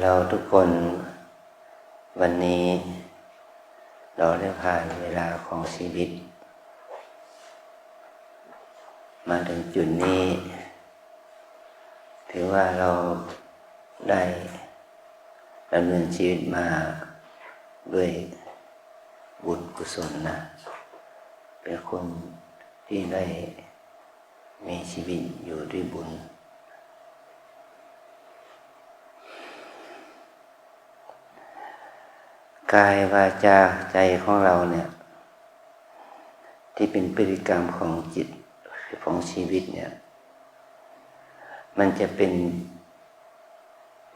เราทุกคนวันนี้เราได้ผ่านเวลาของชีวิต มาถึงจุดนี้ ถือว่าเราได้ดำเนินชีวิตมาด้วยบุญกุศลนะ เป็นคนที่ได้มีชีวิตอยู่ด้วยบุญ กายวาจาใจของเราเนี่ย ที่เป็นพฤติกรรมของจิตของชีวิตเนี่ย มันจะเป็น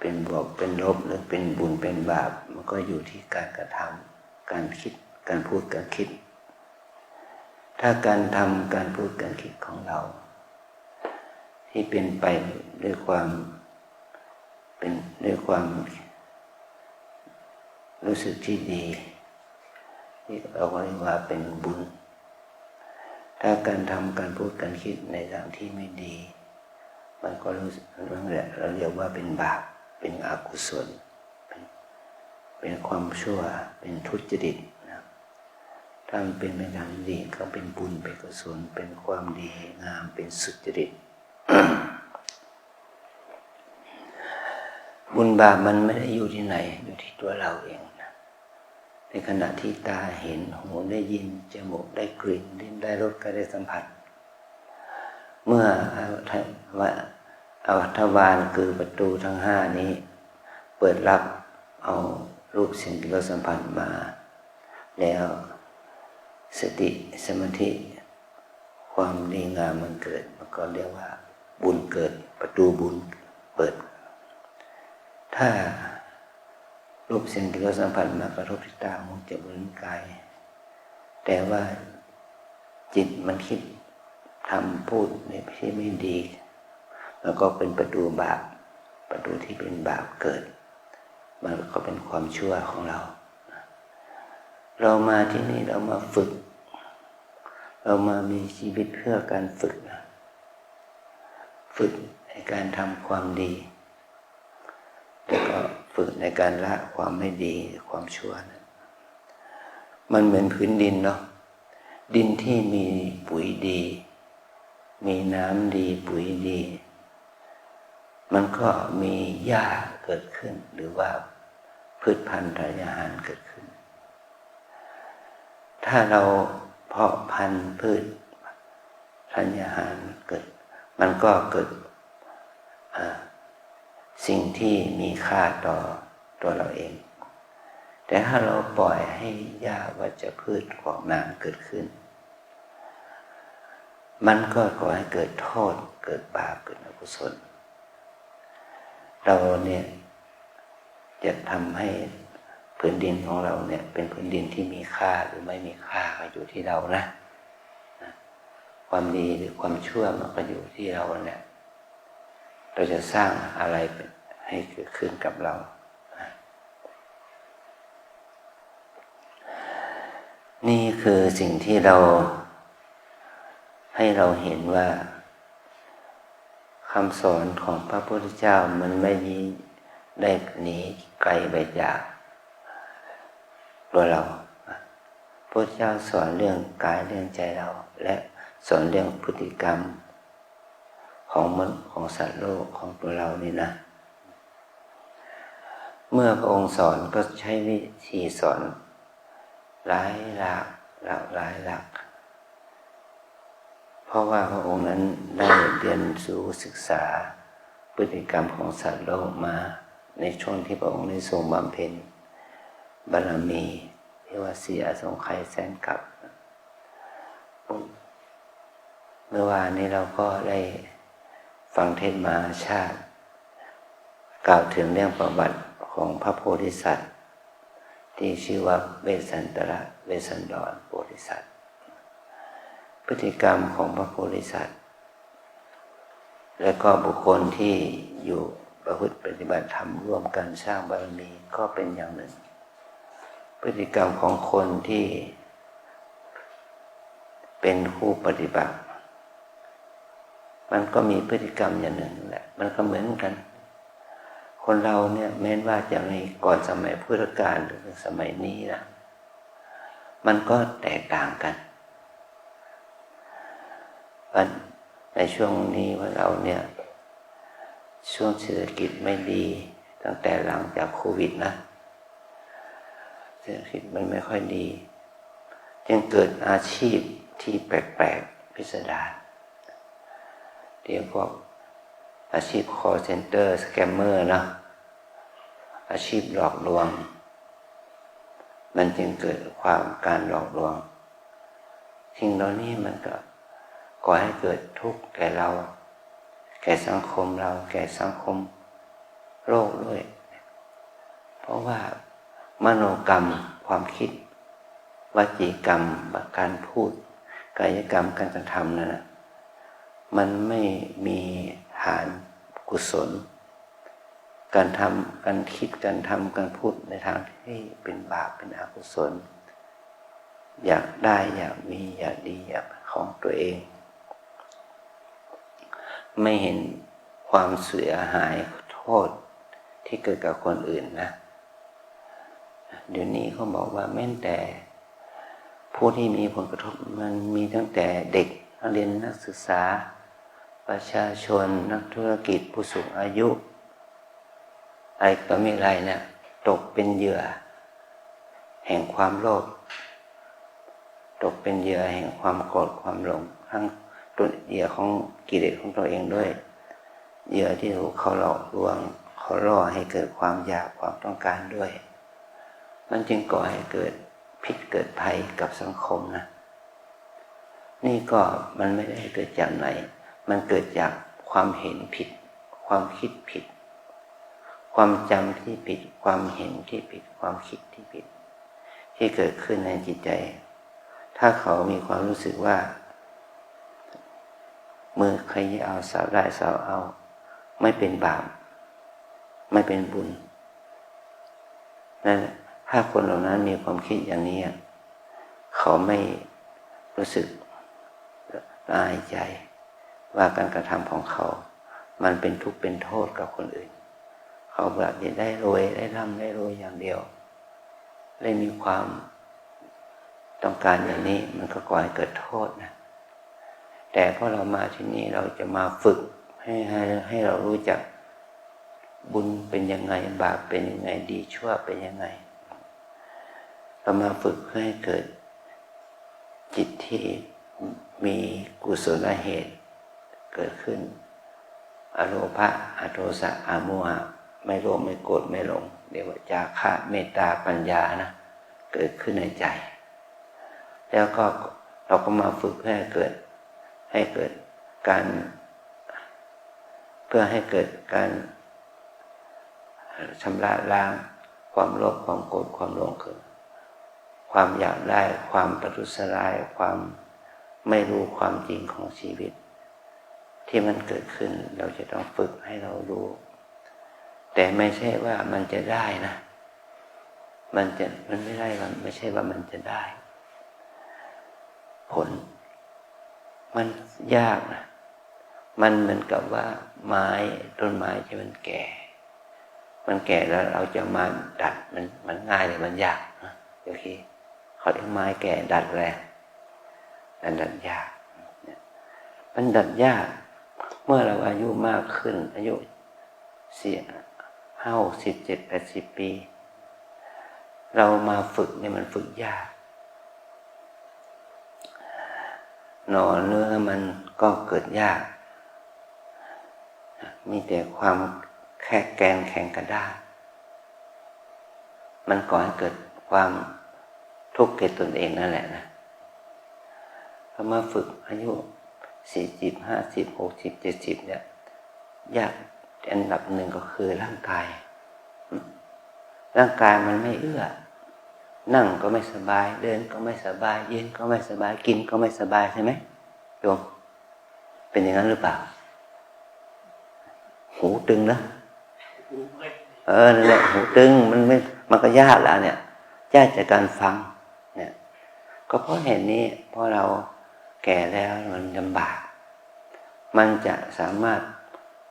เป็นบวกเป็นลบหรือเป็นบุญเป็นบาป มันก็อยู่ที่การกระทำการคิดการพูดการคิด ถ้าการทำการพูดการคิดของเรา ที่เป็นไปด้วยความเป็นด้วยความ รู้สึกที่ดีที่เราเรียกว่าเป็นบุญ ถ้าการทำการพูดการคิดในทางที่ไม่ดี มันก็รู้สึกนั่นแหละเราเรียกว่าเป็นบาปเป็นอกุศล เป็นเป็นความชั่วเป็นทุจริตนะถ้ามันเป็นในทางดีก็เป็นบุญเป็นกุศลเป็นความดีงามเป็นสุจริต บุญบาปมันไม่ได้อยู่ที่ไหน อยู่ที่ตัวเราเองนะในขณะที่ตาเห็นหูได้ยิน จมูกได้กลิ่นลิ้นได้รสก็ได้สัมผัส เมื่อว่าอวัตวานคือประตูทั้งห้านี้ เปิดรับเอารูปสิ่งที่เราสัมผัสมา แล้วสติสมาธิ ความดีงามมันเกิดมันก็เรียกว่าบุญเกิดประตูบุญเปิด ถ้ารูปเสิ่งที่เราสัมผัสมากระทบที่ตาหูจมูกลิ้นกาย แต่ว่าจิตมันคิดทำพูดในที่ไม่ดี แล้วก็เป็นประตูบาป ประตูที่เป็นบาปเกิด มันก็เป็นความชั่วของเรา เรามาที่นี่เรามาฝึก เรามามีชีวิตเพื่อการฝึก ฝึกในการทำความดี แล้วก็ฝึกในการละความไม่ดีความชั่วนะมันเหมือนพื้นดินเนาะดินที่มีปุ๋ยดี มีน้ำดีปุ๋ยดี มันก็มีหญ้าเกิดขึ้น หรือว่าพืชพันธุ์ธัญาหารเกิดขึ้น ถ้าเราเพาะพันธุ์พืชธัญาหารเกิด มันก็เกิด สิ่งที่มีค่าต่อตัวเราเอง แต่ถ้าเราปล่อยให้หญ้าวัชพืชของน้ำเกิดขึ้น มันก็ก่อให้เกิดโทษเกิดบาปเกิดอกุศล เราเนี่ยจะทำให้พื้นดินของเราเนี่ย เป็นพื้นดินที่มีค่าหรือไม่มีค่าก็อยู่ที่เรานะ ความดีหรือความชั่วมันก็อยู่ที่เราเนี่ย เราจะสร้างอะไรให้เกิดขึ้นกับเรา นี่คือสิ่งที่เราให้เราเห็นว่าคำสอนของพระพุทธเจ้ามันไม่มีได้หนีไกลไปจากตัวเราพระเจ้าสอนเรื่องกายเรื่องใจเรา และสอนเรื่องพฤติกรรม ของมันของสัตว์โลกของตัวเรานี่นะ เมื่อพระองค์สอนก็ใช้วิธีสอนหลายหลักหลากหลายหลัก เพราะว่าพระองค์นั้นได้เรียนรู้ศึกษาพฤติกรรมของสัตว์โลกมา ในช่วงที่พระองค์ได้ทรงบำเพ็ญบารมีที่ว่าเสียสงไขยแสนกับ เมื่อวานนี้เราก็ได้ ฟังเทศมาชาติ กล่าวถึงเรื่องประวัติของพระโพธิสัตว์ ที่ชื่อว่าเวสสันตระเวสสันดรโพธิสัตว์ พฤติกรรมของพระโพธิสัตว์ และก็บุคคลที่อยู่ประพฤติปฏิบัติธรรมร่วมกันสร้างบารมีก็เป็นอย่างหนึ่ง พฤติกรรมของคนที่เป็นผู้ปฏิบัติ มันก็มีพฤติกรรมอย่างหนึ่งแหละ มันก็เหมือนกัน คนเราเนี่ยแม้ว่าจะในก่อนสมัยพุทธกาลหรือสมัยนี้นะ มันก็แตกต่างกันวันในช่วงนี้ว่าเราเนี่ยช่วงเศรษฐกิจไม่ดี ตั้งแต่หลังจากโควิดนะ เศรษฐกิจมันไม่ค่อยดี จึงเกิดอาชีพที่แปลกๆพิสดาร เดี๋ยวพวกอาชีพ call center scammer นะอาชีพหลอกลวง มันจึงเกิดความการหลอกลวงสิ่งเหล่านี้มันก็ก่อให้เกิดทุกข์แก่เรา แก่สังคมเรา แก่สังคมโลกด้วย เพราะว่ามโนกรรมความคิดวจีกรรมการพูด กายกรรมการกระทำนั่นนะ มันไม่มีฐานกุศล การทำการคิดการทำการพูดในทางที่เป็นบาปเป็นอกุศล อยากได้อยากมีอยากดีอยากของตัวเอง ไม่เห็นความเสียหายโทษที่เกิดกับคนอื่นนะเดี๋ยวนี้เขาบอกว่าแม้แต่ผู้ที่มีผลกระทบมันมีตั้งแต่เด็กนักเรียนนักศึกษา ประชาชนนักธุรกิจผู้สูงอายุอะไรก็ไม่ไรเนะี่ยตกเป็นเหยื่อ แห่งความโลภตกเป็นเหยื่อแห่งความโกรธความหลงทั้งตัวเหยื่อของกิเลสของตัวเองด้วย เหยื่อที่ถูกเขาหลอกลวงเขาล่อให้เกิดความอยากความต้องการด้วย มันจึงก่อให้เกิดพิษเกิดภัยกับสังคมนะ นี่ก็มันไม่ได้เกิดจากไหน มันเกิดจากความเห็นผิด ความคิดผิด ความจำที่ผิด ความเห็นที่ผิด ความคิดที่ผิด ที่เกิดขึ้นในจิตใจ ถ้าเขามีความรู้สึกว่า มือใครเอาสาวได้สาวเอา ไม่เป็นบาปไม่เป็นบุญนั่นถ้าคนเหล่านั้นมีความคิดอย่างนี้ เขาไม่รู้สึกละอายใจ ว่าการกระทำของเขา มันเป็นทุกข์เป็นโทษกับคนอื่น เขาแบบจะได้รวยได้ร่ำได้รวยอย่างเดียวได้มีความต้องการอย่างนี้มันก็ก่อให้เกิดโทษนะ แต่พอเรามาที่นี่เราจะมาฝึกให้ให้ให้เรารู้จักบุญเป็นยังไงบาปเป็นยังไงดีชั่วเป็นยังไง เรามาฝึกเพื่อให้เกิดจิตที่มีกุศลเหตุ เกิดขึ้น อโลภะอโทสะอาโมหะไม่โลภไม่โกรธไม่หลงเรียกว่าจาคะเมตตาปัญญานะเกิดขึ้นในใจ แล้วก็เราก็มาฝึกให้เกิด ให้เกิดการ เพื่อให้เกิดการชำระล้างความโลภความโกรธความหลงคือความอยากได้ความประทุษร้ายความไม่รู้ความจริงของชีวิต ที่มันเกิดขึ้น เราจะต้องฝึกให้เรารู้ แต่ไม่ใช่ว่ามันจะได้นะ มันจะมันไม่ได้มันไม่ใช่ว่ามันจะได้ ผล มันยากนะมันเหมือนกับว่า ไม้ต้นไม้ที่มันแก่ มันแก่แล้วเราจะมาดัดมันมันง่ายเลยมันยากนะโอเคเขาเรียกไม้แก่ดัดแรงแต่ดัดยากมันดัดยาก เมื่อเราอายุมากขึ้น อายุสียห้าสิบเจ็ดแปดสิบปี เรามาฝึกเนี่ยมันฝึกยาก หนอเนื้อมันก็เกิดยาก มีแต่ความแค่แกงแข็งกระด้างมันก่อให้เกิดความทุกข์แก่ตนเองนั่นแหละนะพอมาฝึกอายุ สี่สิบห้าสิบหกสิบเจ็ดสิบเนี่ยยากอันดับหนึ่งก็คือร่างกาย ร่างกายมันไม่เอื้อ นั่งก็ไม่สบาย เดินก็ไม่สบาย ยืนก็ไม่สบาย กินก็ไม่สบายใช่ไหมโยมเป็นอย่างนั้นหรือเปล่า หูตึงนะเออนั่นแหละหูตึงมันไม่มันก็ยากแล้วเนี่ยยากจากการฟัง เนี่ย ก็เพราะเหตุนี้พอเรา แก่แล้วมันลำบาก มันจะสามารถ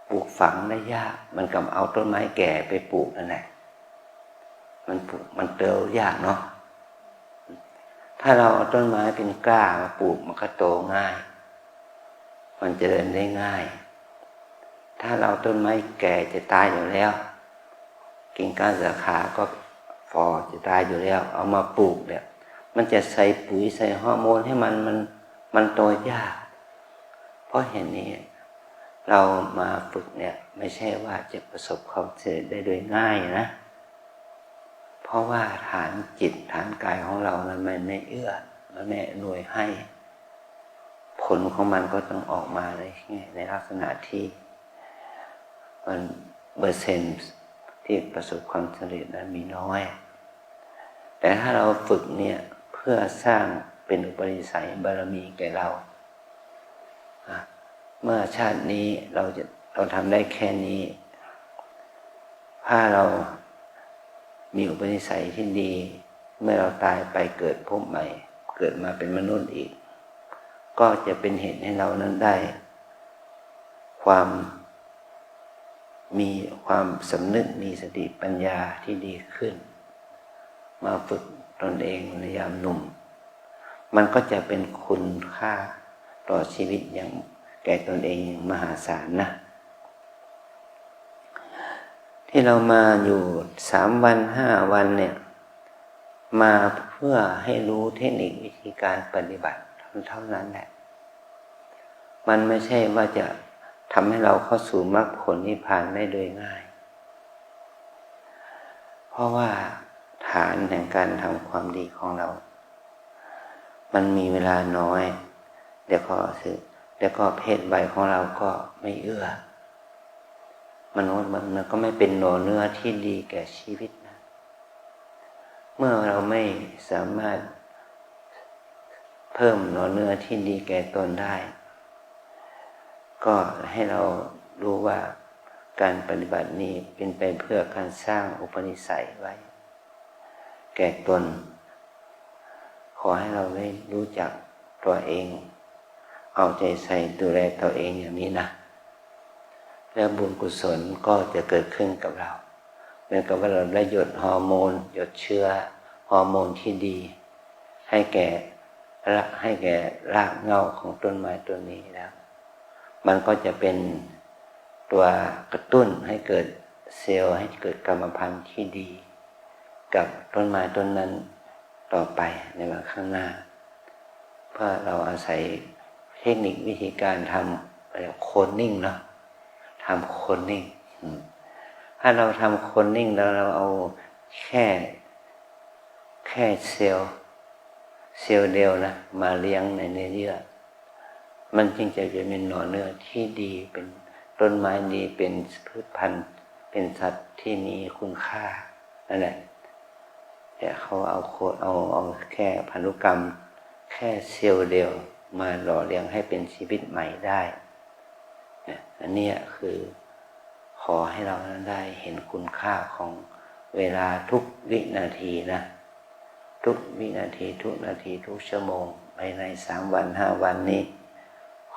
ปลูกฝังได้ยาก มันกับเอาต้นไม้แก่ไปปลูกนั่นแหละมันปลูกมันเติวยากเนาะถ้าเราเอาต้นไม้เป็นกล้ามาปลูกมันก็โตง่าย มันจเจริญได้ง่าย ถ้าเราต้นไม้แก่จะตายอยู่แล้ว กิ่งก้านสาขาก็ฟอจะตายอยู่แล้ว เอามาปลูกเนี่ย มันจะใส่ปุ๋ยใส่ฮอร์โมนให้มันมัน มันโตยาก เพราะเห็นนี้ เรามาฝึกเนี่ย ไม่ใช่ว่าจะประสบความสำเร็จได้โดยง่ายนะ เพราะว่าฐานจิตฐานกายของเรา มันไม่เอื้อ มันไม่หน่วยให้ ผลของมันก็ต้องออกมาในในลักษณะที่ มันเปอร์เซ็นต์ที่ประสบความสำเร็จนั้นมีน้อย แต่ถ้าเราฝึกเนี่ยเพื่อสร้าง เป็นอุปนิสัยบารมีแก่เราเมื่อชาตินี้เราจะเราทำได้แค่นี้ ถ้าเรามีอุปนิสัยที่ดี เมื่อเราตายไปเกิดพบใหม่ เกิดมาเป็นมนุษย์อีก ก็จะเป็นเหตุให้เรานั้นได้ ความมีความสำนึกมีสติปัญญาที่ดีขึ้น มาฝึกตนเองในยามหนุ่ม มันก็จะเป็นคุณค่าต่อชีวิตอย่างแก่ตนเองมหาศาลนะ ที่เรามาอยู่สามวันห้าวันเนี่ย มาเพื่อให้รู้เทคนิควิธีการปฏิบัติเท่านั้นแหละ มันไม่ใช่ว่าจะทำให้เราเข้าสู่มรรคผลนิพพานได้โดยง่าย เพราะว่าฐานแห่งการทำความดีของเรา มันมีเวลาน้อย เดี๋ยวก็สึกเดี๋ยวก็เพศใบของเราก็ไม่เอื้อมันมันก็ไม่เป็นหน่อเนื้อที่ดีแก่ชีวิตนะ เมื่อเราไม่สามารถเพิ่มหน่อเนื้อที่ดีแก่ตนได้ ก็ให้เรารู้ว่าการปฏิบัตินี้เป็นไปเพื่อการสร้างอุปนิสัยไว้ แก่ตน ขอให้เราได้รู้จักตัวเอง เอาใจใส่ดูแลตัวเองอย่างนี้นะ แล้วบุญกุศลก็จะเกิดขึ้นกับเราเหมือนกับว่าเราได้หยดฮอร์โมน หยดเชื้อฮอร์โมนที่ดี ให้แก่ให้แก่รากเงาของต้นไม้ต้นนี้แล้ว มันก็จะเป็นตัวกระตุ้นให้เกิดเซลล์ให้เกิดกรรมพันธุ์ที่ดี กับต้นไม้ต้นนั้น ต่อไปในวันข้างหน้า เพื่อเราอาศัยเทคนิควิธีการทำอะไรโคนนิ่งเนาะทำโคนนิ่ง ถ้าเราทำโคนนิ่งแล้วเราเอาแค่แค่เซลล์เซลล์เดียวนะมาเลี้ยงในเนื้อเยื่อ มันจึงจะเป็นหน่อเนื้อที่ดีเป็นต้นไม้ดีเป็นพืชพันธุ์ เป็นสัตว์ที่มีคุณค่านั่นแหละ แต่เขาเอาโคเอาเอาแค่พันธุกรรม แค่เซลล์เดียวมาหล่อเลี้ยงให้เป็นชีวิตใหม่ได้เนี่ยอันนี้คือขอให้เราได้เห็นคุณค่าของเวลาทุกวินาทีนะ ทุกวินาทีทุกนาทีทุกชั่วโมงภายในสามวันห้าวันนี้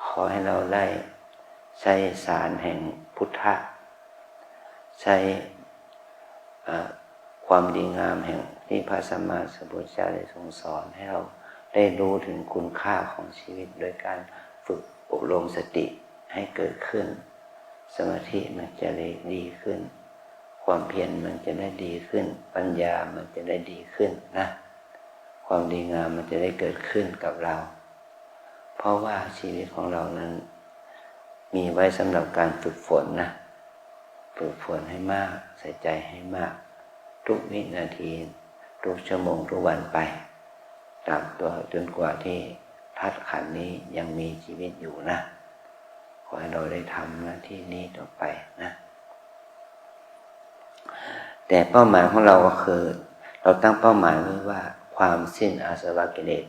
ขอให้เราได้ใช้สารแห่งพุทธะใช้ ความดีงามแห่งที่พระสัมมาสัมพุทธเจ้าได้ทรงสอนให้เราได้รู้ถึงคุณค่าของชีวิต โดยการฝึกอบรมสติให้เกิดขึ้น สมาธิมันจะได้ดีขึ้น ความเพียรมันจะได้ดีขึ้น ปัญญามันจะได้ดีขึ้นนะ ความดีงามมันจะได้เกิดขึ้นกับเรา เพราะว่าชีวิตของเรานั้น มีไว้สำหรับการฝึกฝนนะ ฝึกฝนให้มาก ใส่ใจให้มาก ทุกวินาที ทุกชั่วโมงทุกวันไปตามตัวจนกว่าที่ทัดขันนี้ยังมีชีวิตอยู่นะ ขอให้เราได้ทำหน้าที่นี้ต่อไปนะ แต่เป้าหมายของเราก็คือ เราตั้งเป้าหมายไว้ว่าความสิ้นอาสวะกิเลส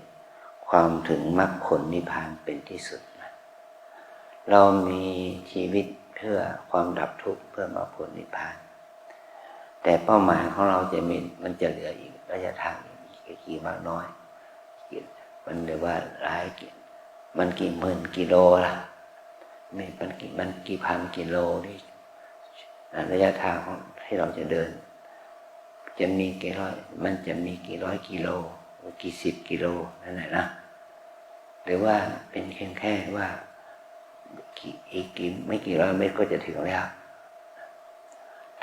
ความถึงมรรคผลนิพพานเป็นที่สุดนะเรามีชีวิตเพื่อความดับทุกข์เพื่อมรรคผลนิพพาน แต่เป้าหมายของเราจะมีมันจะเหลืออีกระยะทางอีกกี่มากน้อยมันเรียกว่าหลายมันกี่หมื่นกิโลล่ะมีมันกี่มันกี่พันกิโลที่ระยะทางของที่เราจะเดิน จะมีกี่ร้อย มันจะมีกี่ร้อยกิโลกี่สิบกิโลนั่นแหละนะหรือว่าเป็นเพียงแค่ว่ากี่อีกกี่ไม่กี่ร้อยเมตรก็จะถึงแล้ว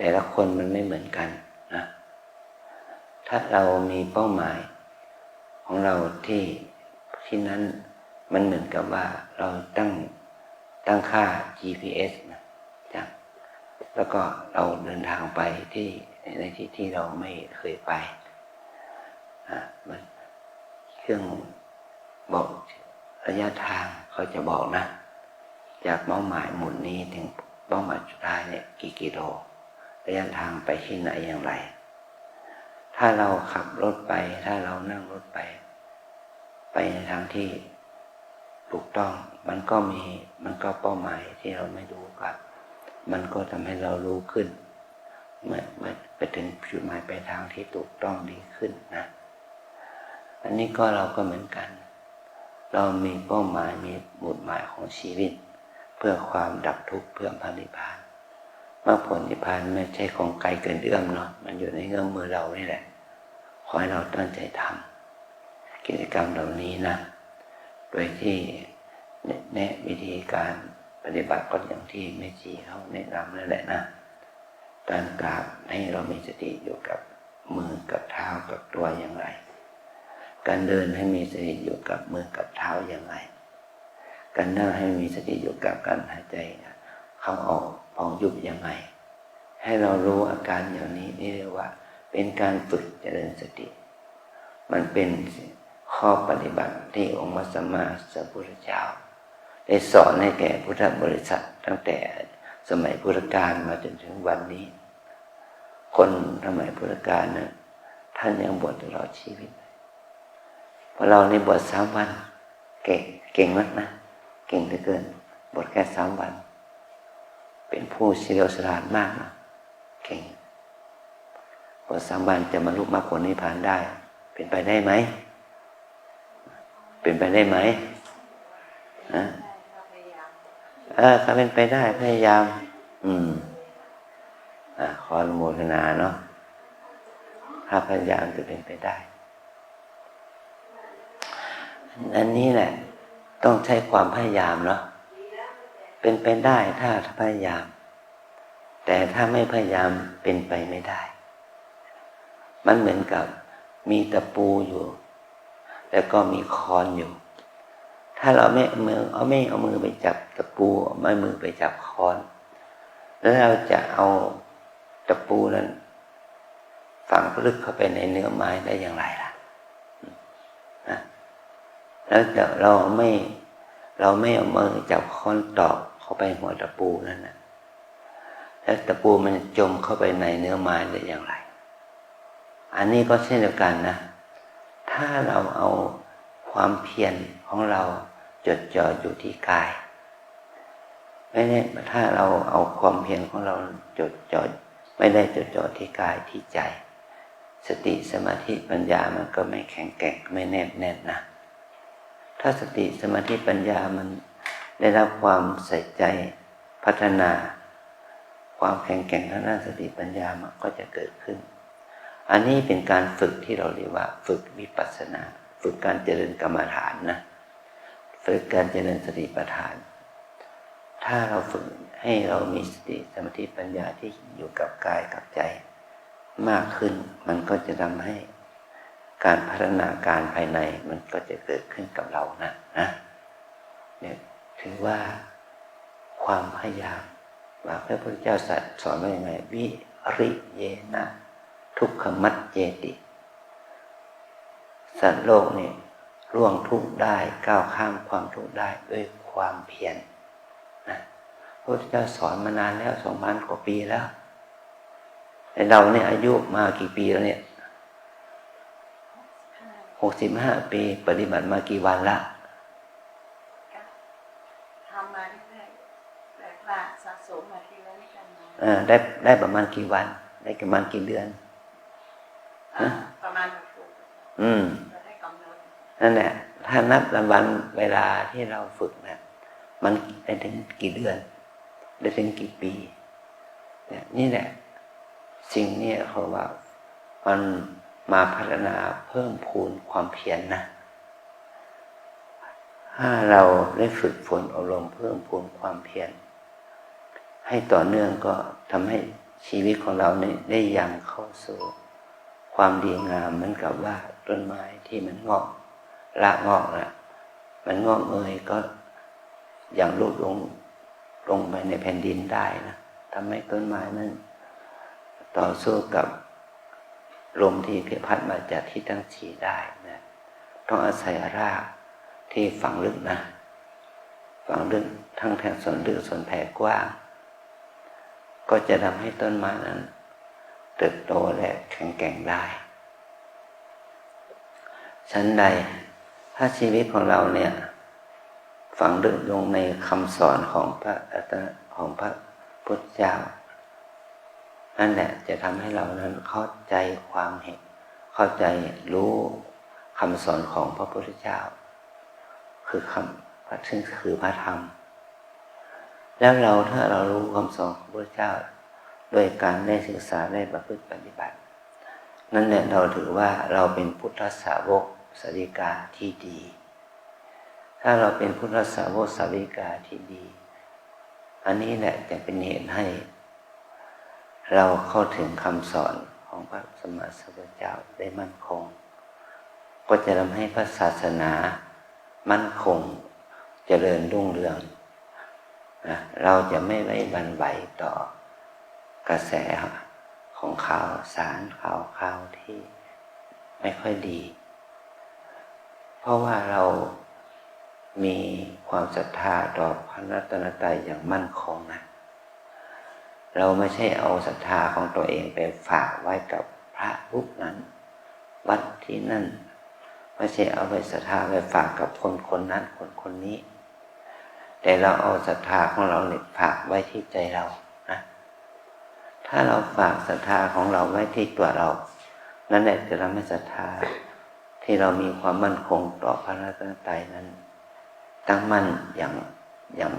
แต่ละคนมันไม่เหมือนกันนะถ้าเรามีเป้าหมายของเราที่ที่นั้นมันเหมือนกับว่าเราตั้งตั้งค่า GPS นะจ้ะแล้วก็เราเดินทางไปที่ในที่ที่เราไม่เคยไปอะมันเครื่องบอกระยะทางเขาจะบอกนะ จากเป้าหมายหมุนนี้ถึงเป้าหมายสุดท้ายเนี่ยกี่กิโล ระยะทางไปที่ไหนอย่างไร ถ้าเราขับรถไป ถ้าเรานั่งรถไป ไปในทางที่ถูกต้อง มันก็มี มันก็เป้าหมายที่เราไม่รู้กันมันก็ทำให้เรารู้ขึ้น เมื่อเมื่อไปถึงจุดหมายปลายทางที่ถูกต้องดีขึ้นนะ อันนี้ก็เราก็เหมือนกัน เรามีเป้าหมายมีหมุดหมายของชีวิต เพื่อความดับทุกข์เพื่อพระนิพพาน มรรคผลนิพพานไม่ใช่ของไกลเกินเอื้อมเนาะมันอยู่ในเงื่อมมือเรานี่แหละขอให้เราตั้งใจทำกิจกรรมเหล่านี้นะ โดยที่แนะวิธีการปฏิบัติก็อย่างที่แม่ชีเขาแนะนำนั่นแหละนะการกราบให้เรามีสติอยู่กับมือกับเท้ากับตัวอย่างไร การเดินให้มีสติอยู่กับมือกับเท้าอย่างไร การนั่งให้มีสติอยู่กับการหายใจเข้าออก พองยุบยังไง ให้เรารู้อาการอย่างนี้นี่เรียกว่า เป็นการฝึกเจริญสติ มันเป็นข้อปฏิบัติที่องค์มัสมาสัพพุทธเจ้า ได้สอนให้แก่พุทธบริษัทตั้งแต่สมัยพุทธกาลมาจนถึงวันนี้ คนสมัยพุทธกาลนะท่านยังบวชตลอดชีวิตพอเราในบวชสามวัน เก่งเก่งมากนะ เก่งเหลือเกินบวชแค่สามวัน เป็นผู้เสียวสลาดมากเก่งบวชสามวันจะมาลุกมาผลนิพพานได้ เป็นไปได้ไหม เป็นไปได้ไหมนะเออถ้าเป็นไปได้พยายาม อืม อ่าขออนุโมทนาเนาะถ้าพยายามจะเป็นไปได้ อันนี้แหละ ต้องใช้ความพยายามเนาะ เป็นไปได้ถ้าพยายาม แต่ถ้าไม่พยายามเป็นไปไม่ได้ มันเหมือนกับมีตะปูอยู่ แล้วก็มีคอนอยู่ ถ้าเราไม่มือเอาไม่เอามือไปจับตะปูไม่มือไปจับคอน แล้วเราจะเอาตะปูนั้นฝังลึกเข้าไปในเนื้อไม้ได้อย่างไรล่ะนะแล้วแต่เราไม่เราไม่เอามือจับค้อนตอก เข้าไปหัวตะปูนั่นนะแล้วตะปูมันจมเข้าไปในเนื้อไม้ได้อย่างไร อันนี้ก็เช่นเดียวกันนะ ถ้าเราเอาความเพียรของเราจดจ่ออยู่ที่กายไม่ได้ถ้าเราเอาความเพียรของเราจดจ่อไม่ได้จดจ่อที่กายที่ใจ สติสมาธิปัญญามันก็ไม่แข็งแกร่งไม่แน่นแน่นนะถ้าสติสมาธิปัญญามัน ได้รับความใส่ใจพัฒนา ความแข็งแกร่งทางด้านสติปัญญามันก็จะเกิดขึ้น อันนี้เป็นการฝึกที่เราเรียกว่า ฝึกวิปัสสนา ฝึกการเจริญกรรมฐานนะฝึกการเจริญสติปัฏฐาน ถ้าเราฝึกให้เรามีสติสมาธิปัญญาที่อยู่กับกายกับใจ มากขึ้นมันก็จะทำให้การพัฒนาการภายในมันก็จะเกิดขึ้นกับเรานะนะเนี่ย ถือว่าความพยายามว่าพระพุทธเจ้าสอนว่าอย่างไงวิริเยนะทุกขมัดเจติสัตว์โลกนี่ร่วงทุกข์ได้ก้าวข้ามความทุกข์ได้ด้วยความเพียรนะพระพุทธเจ้าสอนมานานแล้วสองพันกว่าปีแล้วไอเราเนี่ยอายุมากี่ปีแล้วเนี่ยหกสิบห้าปีปฏิบัติมากี่วันละ ทำมาเรื่อยๆแต่ว่าสะสมมาทีละนิดละหน่อย เออ ได้ได้ประมาณกี่วัน ได้ประมาณกี่เดือนอ่าประมาณหกปีอืมจะได้กำหนดนั่นแหละถ้านับวันเวลาที่เราฝึกเนะมันได้ถึงกี่เดือน ได้ถึงกี่ปีเนี่ยนี่แหละ สิ่งนี้เขาว่ามันมาพัฒนาเพิ่มพูนความเพียรนนะถ้าเราได้ฝึกฝนอบรมเพิ่มพูนความเพียร ให้ต่อเนื่องก็ทำให้ชีวิตของเราเนี่ยได้ยังเข้าสู่ความดีงามเหมือนกับว่าต้นไม้ที่มันงอกละงอกนะมันงอกเงยก็อย่างลุกลงลงไปในแผ่นดินได้นะทำให้ต้นไม้นั้นต่อสู้กับลมที่พิพัดมาจากที่ทั้งสี่ได้นะต้องอาศัยรากที่ฝังลึกนะฝังลึกทั้งแผ่ส่วนลึกส่วนแผ่กว้าง ก็จะทำให้ต้นไม้นั้น เติบโตและแข็งแกร่งได้ ชั้นใดถ้าชีวิตของเราเนี่ยฝังลึกลงในคำสอนของพระอัตของพระพุทธเจ้า นั่นแหละจะทำให้เรานั้นเข้าใจความเห็น เข้าใจรู้คำสอนของพระพุทธเจ้า คือคำซึ่งคือพระธรรม แล้วเราถ้าเรารู้คำสอนของพระพุทธเจ้า โดยการได้ศึกษาได้ประพฤติปฏิบัติ นั่นแหละเราถือว่าเราเป็นพุทธสาวกสาวิกาที่ดี ถ้าเราเป็นพุทธสาวกสาวิกาที่ดี อันนี้แหละจะเป็นเหตุให้ เราเข้าถึงคำสอนของพระสมมาสัมพุทธเจ้าได้มั่นคง ก็จะทำให้พระศาสนามั่นคงจเจริญรุ่งเรือง เราจะไม่ไว้บันไหวต่อกระแสของข่าวสารข่าวข่าวที่ไม่ค่อยดี เพราะว่าเรามีความศรัทธาต่อพระรัตนตรัยอย่างมั่นคงนะ เราไม่ใช่เอาศรัทธาของตัวเองไปฝากไว้กับพระรูปนั้น วัดที่นั่น ไม่ใช่เอาไปศรัทธาไปฝากกับคนคนนั้นคนคนนี้ แต่เราเอาศรัทธาของเราเนี่ยฝากไว้ที่ใจเรานะถ้าเราฝากศรัทธาของเราไว้ที่ตัวเรา นั่นแหละจะทำให้ศรัทธาที่เรามีความมั่นคงต่อพระรัตนตรัยนั้น ตั้งมั่นอย่างอย่าง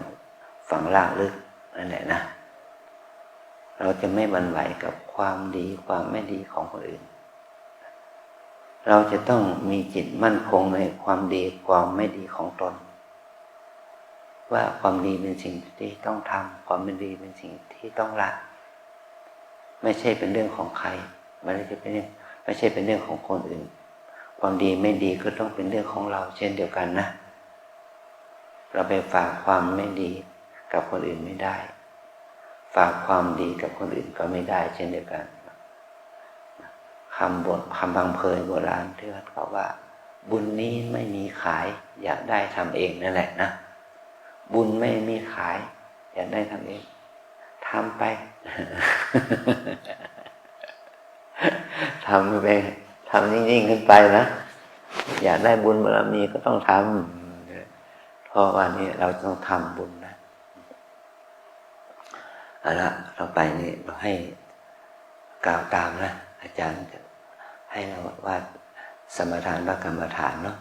ฝังลากลึกนั่นแหละนะ เราจะไม่บันไหวกับความดีความไม่ดีของคนอื่น เราจะต้องมีจิตมั่นคงในความดีความไม่ดีของตน ว่าความดีเป็นสิ่งที่ต้องทำความไม่ดีเป็นสิ่งที่ต้องละ ไม่ใช่เป็นเรื่องของใครไม่ใช่เป็นเรื่องไม่ใช่เป็นเรื่องของคนอื่น ความดีไม่ดีก็ต้องเป็นเรื่องของเรา เช่นเดียวกันนะ เราไปฝากความไม่ดีกับคนอื่นไม่ได้ ฝากความดีกับคนอื่นก็ไม่ได้ เช่นเดียวกันคำบทคำบางเพยโบราณที่เขาว่า บุญนี้ไม่มีขายอยากได้ทำเองนั่นแหละนะ บุญไม่มีขาย อยากได้ทำเองทำไปทำไปทำนิ่งๆขึ้นไปนะ อยากได้บุญบารมีก็ต้องทำเพราะว่านี่เราต้องทำบุญนะเอาละเราไปนี่เราให้กล่าวตามนะ อาจารย์จะให้เราว่าสมถานว่ากรรมฐานเนาะ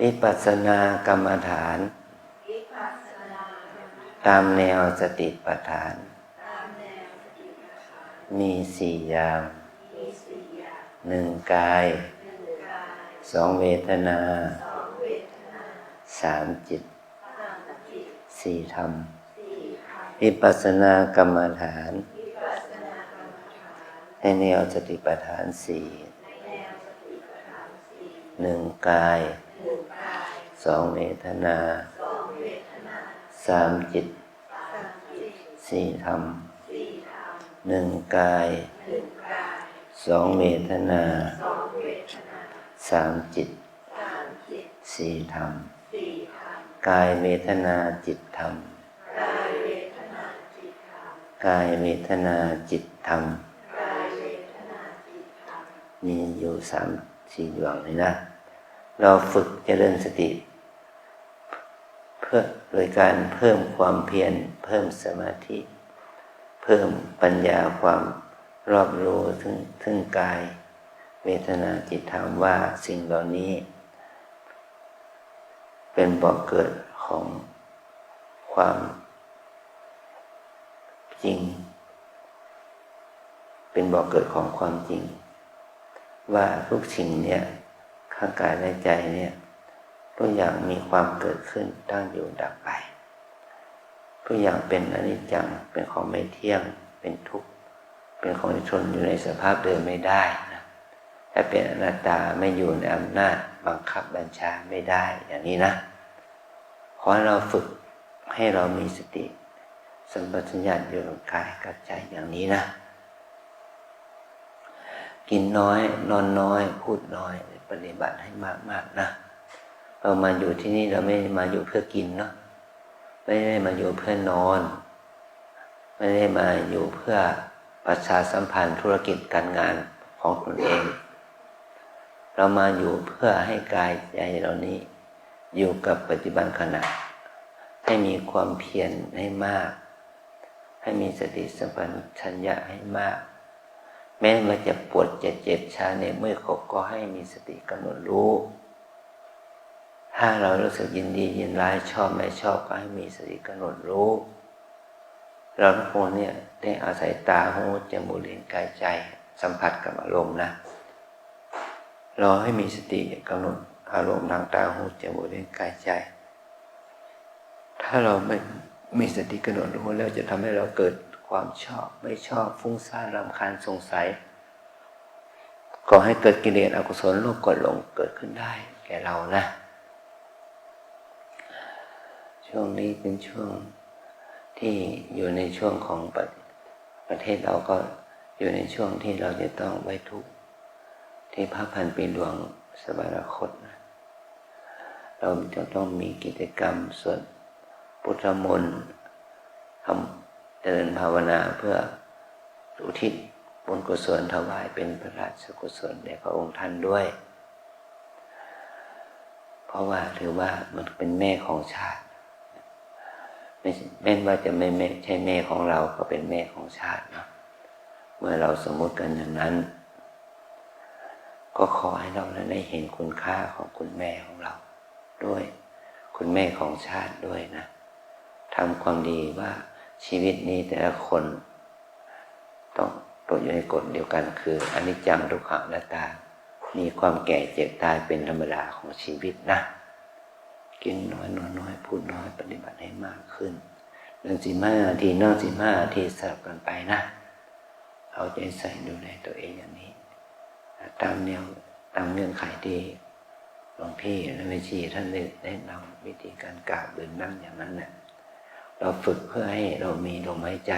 วิปัสสนากรรมฐาน ตามแนวสติปัฏฐาน มีสี่อย่างหนึ่งกายสองเวทนาสามจิตสี่ธรรมวิปัสสนากรรมฐานในแนวสติปัฏฐานสี่หนึ่งกายสองเวทนา สามจิตสี่ธรรมหนึ่งกายสองเวทนาสามจิตสี่ธรรมกายเวทนาจิตธรรมกายเวทนาจิตธรรม มีอยู่สามสี่ดวงเลยนะ เราฝึกเจริญสติ เพื่อโดยการเพิ่มความเพียรเพิ่มสมาธิ เพิ่มปัญญาความรอบรู้ถึงถึงกาย เวทนาจิตธรรมว่าสิ่งเหล่านี้ เป็นบ่อกเกิดของความจริง เป็นบ่อกเกิดของความจริง ว่าทุกสิ่งเนี่ยข้างกายและใจเนี่ย ทุกอย่างมีความเกิดขึ้นตั้งอยู่ดับไป ทุกอย่างเป็นอนิจจังเป็นของไม่เที่ยง เป็นทุกข์เป็นของที่ทนอยู่ในสภาพเดิมไม่ได้นะแต่เป็นอนัตตาไม่อยู่ในอำนาจบังคับบัญชาไม่ได้อย่างนี้นะขอให้เราฝึกให้เรามีสติ สัมปชัญญะอยู่กับกายกับใจอย่างนี้นะ กินน้อย นอนน้อย พูดน้อย ปฏิบัติให้มากๆนะ เรามาอยู่ที่นี่เราไม่มาอยู่เพื่อกินเนาะไม่ได้มาอยู่เพื่อนอน ไม่ได้มาอยู่เพื่อประชาสัมพันธ์ธุรกิจการงานของตนเอง เรามาอยู่เพื่อให้กายใจเรานี้อยู่กับปัจจุบันขณะ ให้มีความเพียรให้มาก ให้มีสติสัมปชัญญะให้มาก แม้มันจะปวดจะเจ็บชาในเมื่อขบก็ให้มีสติกำหนดรู้ ถ้าเรารู้สึกยินดียินร้ายชอบไม่ชอบก็ให้มีสติกำหนดรู้ เราทุกคนเนี่ยได้อาศัยตาหูจมูกลิ้นกายใจ สัมผัสกับอารมณ์นะ เราให้มีสติกำหนดอารมณ์ทางตาหูจมูกลิ้นกายใจ ถ้าเราไม่มีสติกำหนดรู้แล้วจะทำให้เราเกิดความชอบไม่ชอบฟุ้งซ่านรำคาญสงสัยก่อให้เกิดกิเลสอกุศลโลภกดลงเกิดขึ้นได้แก่เรานะ ช่วงนี้เป็นช่วงที่อยู่ในช่วงของประประเทศเราก็อยู่ในช่วงที่เราจะต้องไว้ทุกข์ที่พระพันปีหลวงสวรรคต เราจะต้องมีกิจกรรมสวดพุทธมนต์ทำเจริญภาวนาเพื่ออุทิศบุญกุศลถวายเป็นพระราชกุศลแด่พระองค์ท่านด้วย เพราะว่าถือว่ามันเป็นแม่ของชาติ ไม่แม้ว่าจะไม่ไม่ใช่แม่ของเราก็เป็นแม่ของชาติเนาะเมื่อเราสมมติกันอย่างนั้น ก็ขอให้เราได้เห็นคุณค่าของคุณแม่ของเรา ด้วย คุณแม่ของชาติด้วยนะทำความดีว่าชีวิตนี้แต่ละคน ต้องตกอยู่ในกฎเดียวกันคืออนิจจังทุกขังและตา มีความแก่เจ็บตายเป็นธรรมดาของชีวิตนะ กินน้อยนอนน้อยพูดน้อยปฏิบัติให้มากขึ้นเดินสิบห้านาทีนั่งสิบห้านาทีสลับกันไปนะ เอาใจใส่ดูแลตัวเองอย่างนี้ ตามแนวตามเงื่อนไขที่หลวงพี่และแม่ชีท่านได้แนะนำวิธีการกราบหรือนั่งอย่างนั้นเนี่ยเราฝึกเพื่อให้เรามีลมหายใจ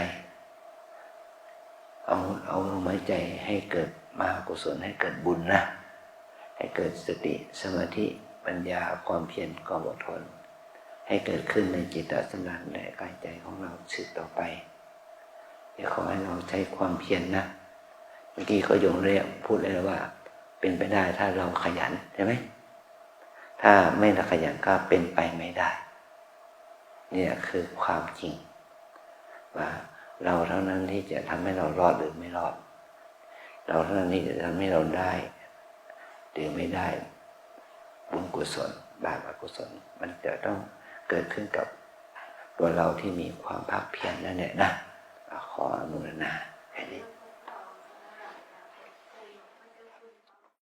เอาเอาลมหายใจให้เกิดมากุศลให้เกิดบุญนะ ให้เกิดสติสมาธิ ปัญญาความเพียรความอดทน ให้เกิดขึ้นในจิตสำนักและกายใจของเราสืบต่อไปเดี๋ยวขอให้เราใช้ความเพียรนนะเมื่อกี้เขาโยงเรียกพูดเลยว่า เป็นไปได้ถ้าเราขยันใช่ไหมถ้าไม่ขยันก็เป็นไปไม่ได้ เนี่ยคือความจริง ว่าเราเท่านั้นที่จะทำให้เรารอดหรือไม่รอด เราเท่านั้นที่จะทำให้เราได้ หรือไม่ได้ บุญกุศลบาปอกุศล มันจะต้องเกิดขึ้นกับตัวเราที่มีความภาคเพียรนั่นแหละนะขออนุโมทนาแค่นี้